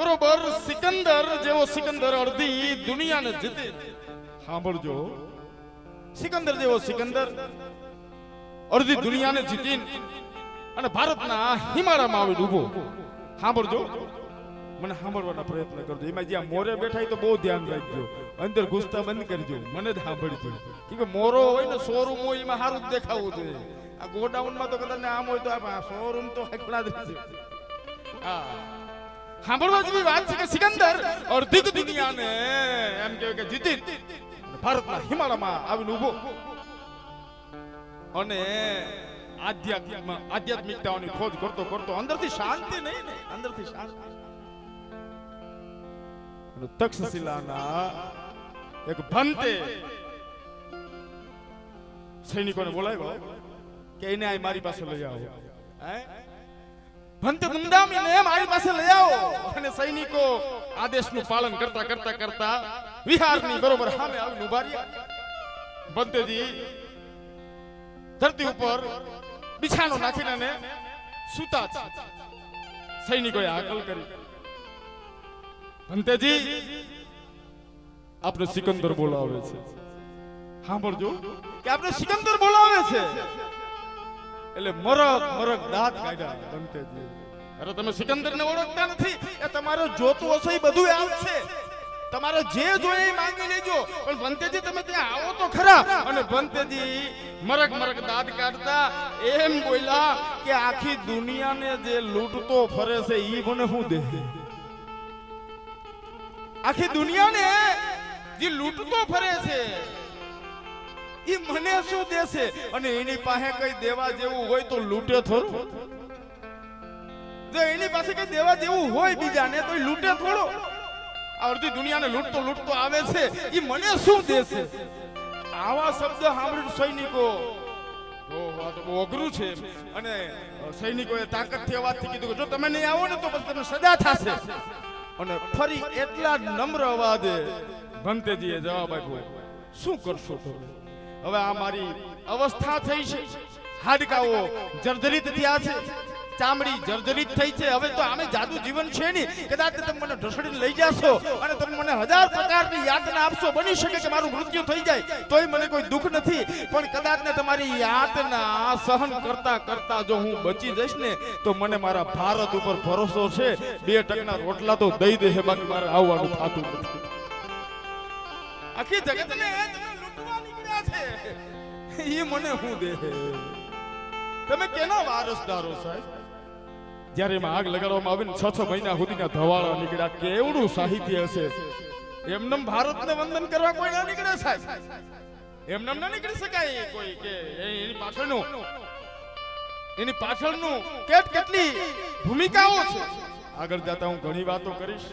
બરોબર, સિકંદર જેવો સિકંદર અડધી દુનિયાને જીતે. સાંભળજો. સિકંદર જેવો સિકંદર અડધી દુનિયાને જીતીને અને ભારતના હિમાલયમાં આવીને ઊભો. સાંભળજો. મને સાંભળવાના પ્રયત્ન કરજો. એમાં જ્યાં મોરે બેઠા તો બહુ ધ્યાન રાખજો. અંદર ઘૂસતા બંધ કરજો. મને જ સાંભળજો. કે મોરો હોય ને, શોરૂમ હોય, એમાં સારું જ દેખાવું જોઈએ આ ગોડાઉનમાં તો કદાચ આમ હોય તો આ શોરૂમ તો એકલા જ હા. સાંભળવા જેવી વાત છે કે સિકંદર અડધી જ દુનિયાને એમ કહેવાય કે જીતી ભારતના હિમાલયમાં આવીને ઊભો. અને આધ્યાત્મ, આધ્યાત્મિકતાઓની ખોજ કરતો કરતો અંદરથી શાંતિ નહીં ને, અંદરથી શાંતિ. તક્ષશિલાના એક ભંતે સૈનિકોને બોલાવ્યો કે એને આ મારી પાસે લઈ આવો. હે? ભંત દુંદામીને મારી પાસે લઈ આવો. અને સૈનિકો આદેશનું પાલન કરતા કરતા કરતા વિહારની બરોબર સામે આવીને ઊભા રહ્યા. ભંતેજી ધરતી ઉપર બિછાનો નાખીને સૂતા છે. સૈનિકોએ હાકલ કરી. ભંતેજી આપણે સિકંદર બોલાવે છે. સાંભળજો. કે આપણે સિકંદર બોલાવે છે? એટલે મરક મરક દાંત કાઢ્યા બંતેજી અરે તમે સિકંદર ને ઓળખતા નથી? એ તમારો જોતું હશે એ બધું આવશે તમારે જે જોઈએ એ માંગી લેજો. પણ ભંતેજી, તમે ત્યાં આવો તો ખરા. અને ભંતેજી મરક મરક દાંત કાઢતા એમ બોલ્યા કે આખી દુનિયાને જે લૂંટતો ફરે છે, ઈ મને શું દે? આખી દુનિયાને જે લૂંટતો ફરે છે મને શું દેશે? અને એની પાસે કઈ દેવા જેવું હોય તો લૂંટે થોડું. જો એની પાસે કઈ દેવા જેવું હોય બીજાને, તો લૂંટે થોડો. અડધી દુનિયાને લૂંટતો લૂંટતો આવે છે. એ મને શું દેશે? આવા શબ્દ સાંભળીને સૈનિકો અઘરું છે અને સૈનિકોએ તાકાતથી અવાજથી કીધું જો તમે નહીં આવો ને તો તમને સજા થશે. અને ફરી એટલા નમ્ર અવાજે ભંતેજીએ જવાબ આપ્યો. શું કરશો તમે? હવે આ મારી અવસ્થા થઈ છે. હાડકાઓ જર્જરિત થયા છે. ચામડી જર્જરિત થઈ છે. હવે તો આમે જાદુ જીવન છે નહીં. કદાચ તમે મને ઢસડીને લઈ જાશો અને તમે મને હજાર પ્રકારની યાતના આપશો. બની શકે કે મારું મૃત્યુ થઈ જાય. તોય મને કોઈ દુઃખ નથી. પણ કદાચ ને તમારી યાતના સહન કરતા કરતા જો હું બચી જઈશ ને, તો મને મારા ભારત ઉપર ભરોસો છે. બે ટકના રોટલા તો દઈ દે બાકી મારે આવવાનું થતું નથી. આખી જગતને વંદન કરવા કોઈ નીકળે સાહેબ. એમનેમ ના નીકળી શકાય કે એની પાછળનું કેટ કેટલી ભૂમિકાઓ છે. આગળ જતા હું ઘણી વાતો કરીશ.